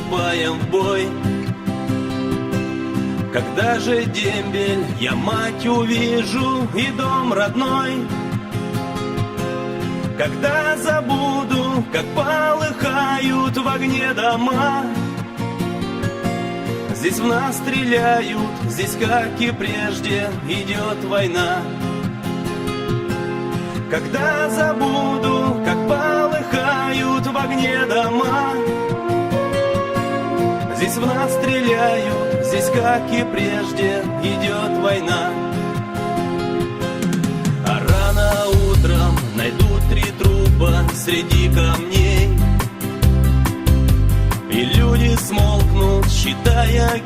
вступаем в бой. Когда же дембель я мать увижу и дом родной, Когда забуду, как полыхают в огне дома, Здесь в нас стреляют, здесь, как и прежде, идет война. Когда забуду, как полыхают в огне дома, Здесь в нас стреляют, здесь, как и прежде, идет война. А рано утром найдут три трупа среди камней. И люди смолкнут, считая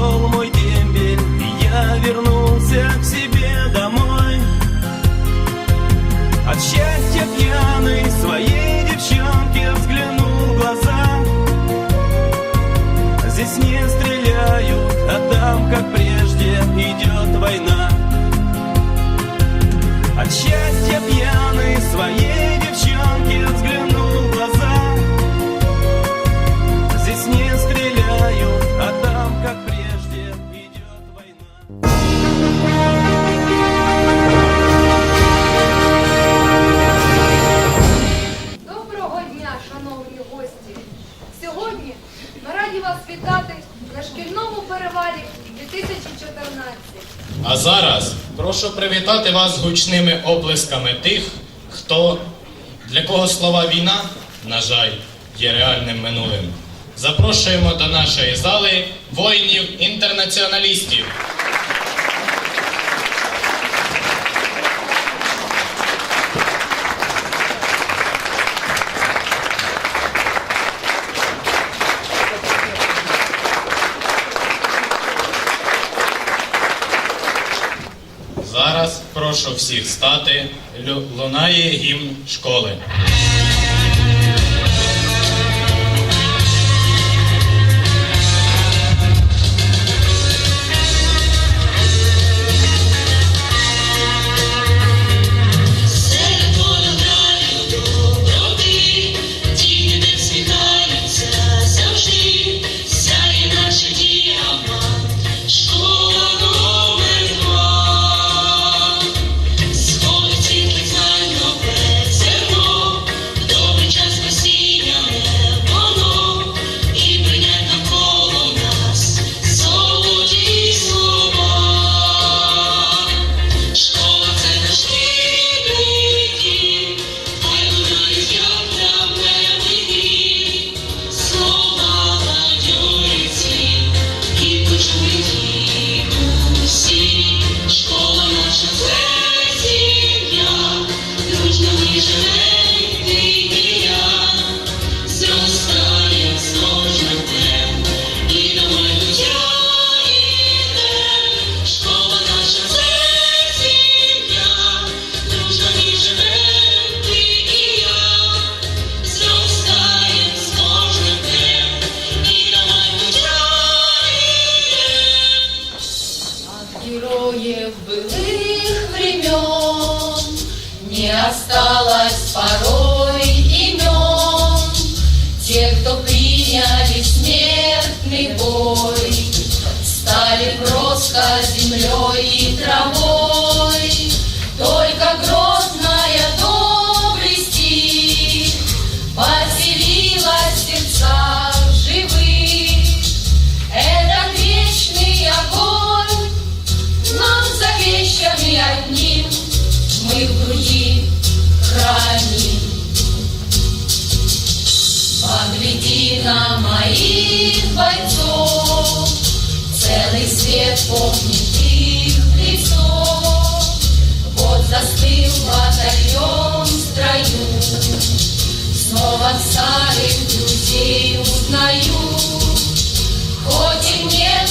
Пришел мой дембель И я вернулся к себе домой. От счастья пьяный своей девчонке Взглянул в глаза. Здесь не стреляют, а там, как прежде, идет война. От счастья пьяный своей прошу привітати вас гучними оплесками тих, хто для кого слова війна, на жаль, є реальним минулим. Запрошуємо до нашої зали воїнів-інтернаціоналістів. Зараз прошу всіх стати. Лунає гімн школи. Снова старых друзей узнаю. Хоть и нет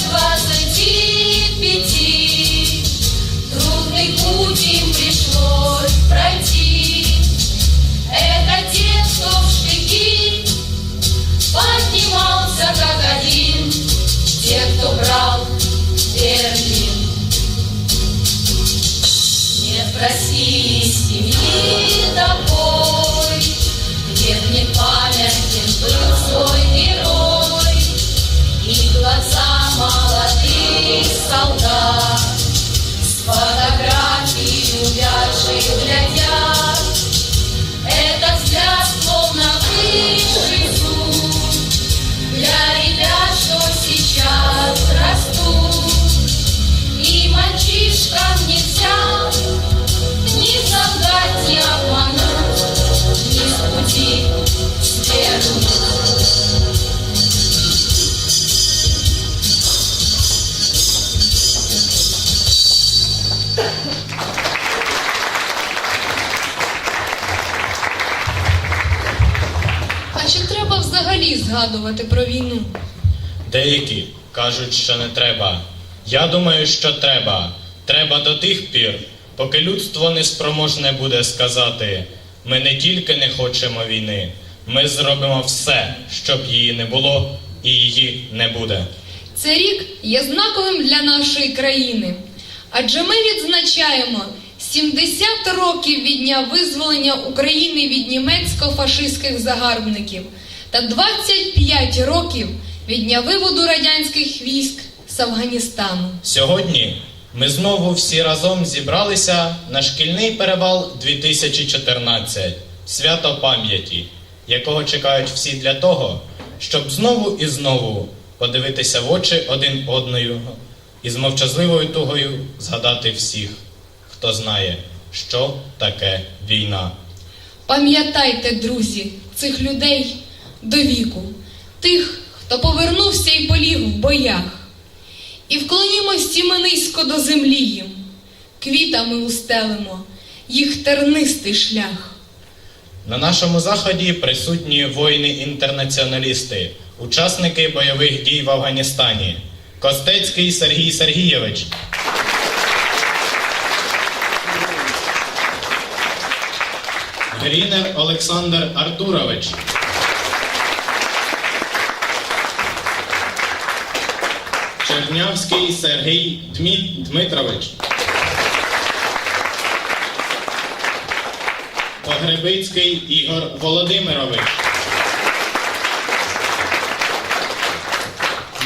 згадувати про війну? Деякі кажуть, що не треба. Я думаю, що треба. Треба до тих пір, поки людство неспроможне буде сказати: ми не тільки не хочемо війни, ми зробимо все, щоб її не було і її не буде. Цей рік є знаковим для нашої країни, адже ми відзначаємо 70 років від дня визволення України від німецько-фашистських загарбників та 25 років від дня виводу радянських військ з Афганістану. Сьогодні ми знову всі разом зібралися на шкільний перевал 2014 свято пам'яті, якого чекають всі для того, щоб знову і знову подивитися в очі один одною і з мовчазливою тугою згадати всіх, хто знає, що таке війна. Пам'ятайте, друзі, цих людей до віку, тих, хто повернувся і поліг в боях. І вклонімось ми низько до землі їм, квітами устелимо їх тернистий шлях. На нашому заході присутні воїни-інтернаціоналісти, учасники бойових дій в Афганістані. Костецький Сергій Сергійович. Грінер Олександр Артурович. Чернявський Сергій Дмит- Дмитрович. Погребицький Ігор Володимирович.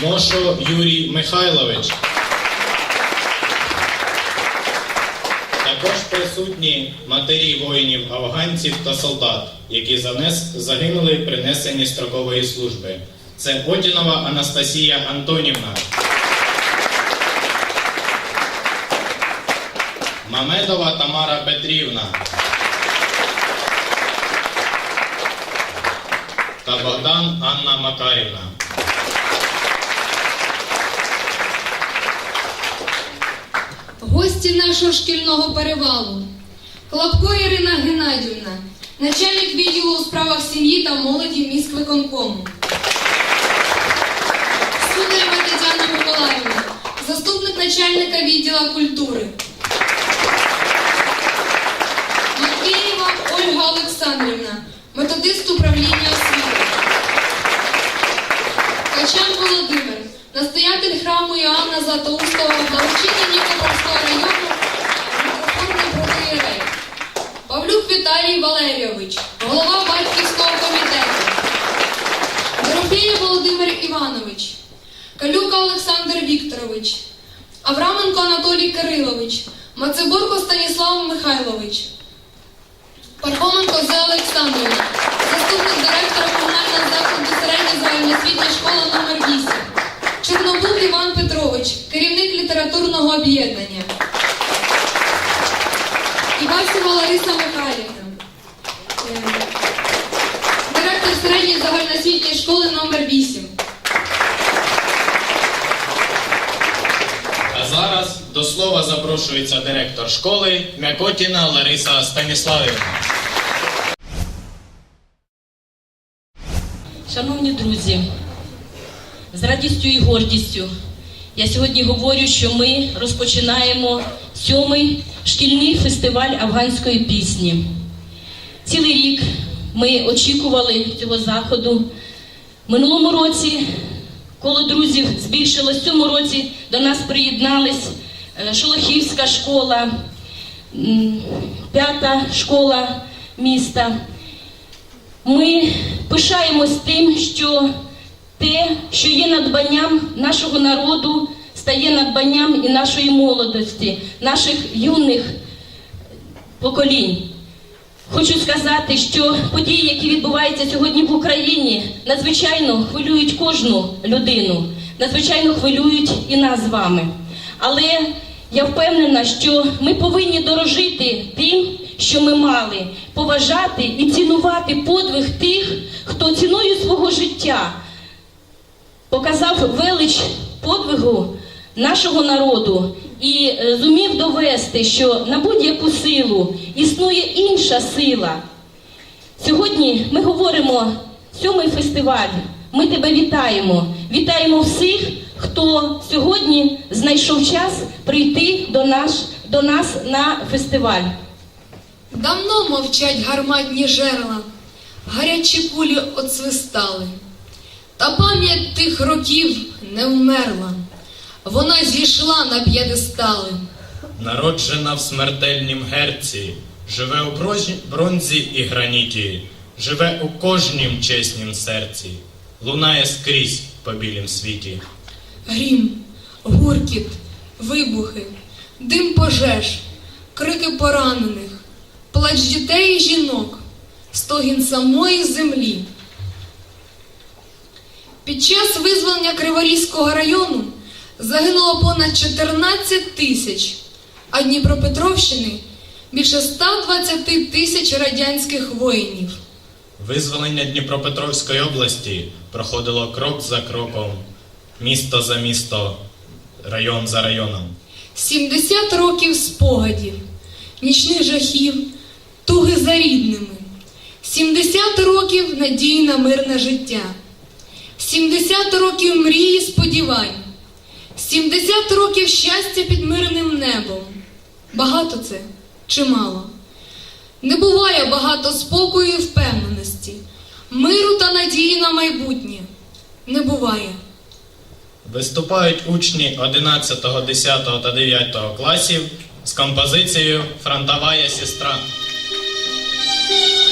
Мошо Юрій Михайлович. Також присутні матері воїнів афганців та солдат, які за нес загинули при несенні строкової служби. Це Отінова Анастасія Антонівна. Мамедова Тамара Петрівна. та Богдан Анна Макарівна. Гості нашого шкільного перевалу. Клопко Ірина Геннадівна, начальник відділу у справах сім'ї та молоді міськвиконкому. Сударєва Тетяна Миколаївна, заступник начальника відділу культури. Олександрівна, методист управління освіти. Качан Володимир, настоятель храму Іоанна Златоустого благочиння Нікопольського району, митрофорний протиєрей. Павлюк Віталій Валерійович, голова батьківського комітету. Дорофєєв Володимир Іванович, Калюка Олександр Вікторович, Авраменко Анатолій Кирилович, Мацебурко Станіслав Михайлович. Пархоменко Зоя Олександрівна, заступник директора комунального закладу середня загальноосвітня школа номер 8 Чорнобук Іван Петрович, керівник літературного об'єднання. Івасова Лариса Михайлівна, директор середньої загальноосвітньої школи номер 8. А зараз до слова запрошується директор школи Мякотіна Лариса Станіславівна. Шановні друзі, з радістю і гордістю я сьогодні говорю, що ми розпочинаємо сьомий шкільний фестиваль афганської пісні. Цілий рік ми очікували цього заходу. Минулому році коло друзів збільшилось, цьому році до нас приєднались е, Шолохівська школа, п'ята школа міста. Ми пишаємось тим, що те, що є надбанням нашого народу, стає надбанням і нашої молодості, наших юних поколінь. Хочу сказати, що події, які відбуваються сьогодні в Україні, надзвичайно хвилюють кожну людину, надзвичайно хвилюють і нас з вами. Але я впевнена, що ми повинні дорожити тим, що ми мали, поважати і цінувати подвиг тих, хто ціною свого життя показав велич подвигу нашого народу і е, зумів довести, що на будь-яку силу існує інша сила. Сьогодні ми говоримо сьомий фестиваль. Ми тебе вітаємо. Вітаємо всіх, хто сьогодні знайшов час прийти до, наш, до нас на фестиваль. Давно мовчать гарматні жерла, гарячі кулі оцвистали. Та пам'ять тих років не вмерла, вона зійшла на п'єдестали. Народжена в смертельнім герці, живе у бронзі і граніті, живе у кожнім чеснім серці, лунає скрізь по білім світі. Грім, гуркіт, вибухи, дим пожеж, крики поранених, плач дітей і жінок, стогін самої землі. Під час визволення Криворізького району загинуло понад 14 тисяч, а Дніпропетровщини більше 120 тисяч радянських воїнів. Визволення Дніпропетровської області проходило крок за кроком, місто за місто, район за районом. 70 років спогадів, нічних жахів, туги за рідними, 70 років надії на мирне життя, 70 років мрії сподівань, 70 років щастя під мирним небом. Багато це чи мало? Не буває багато спокою і впевненості, миру та надії на майбутнє. Не буває. Виступають учні 11, 10 та 9 класів з композицією Фронтовая сестра. Thank you.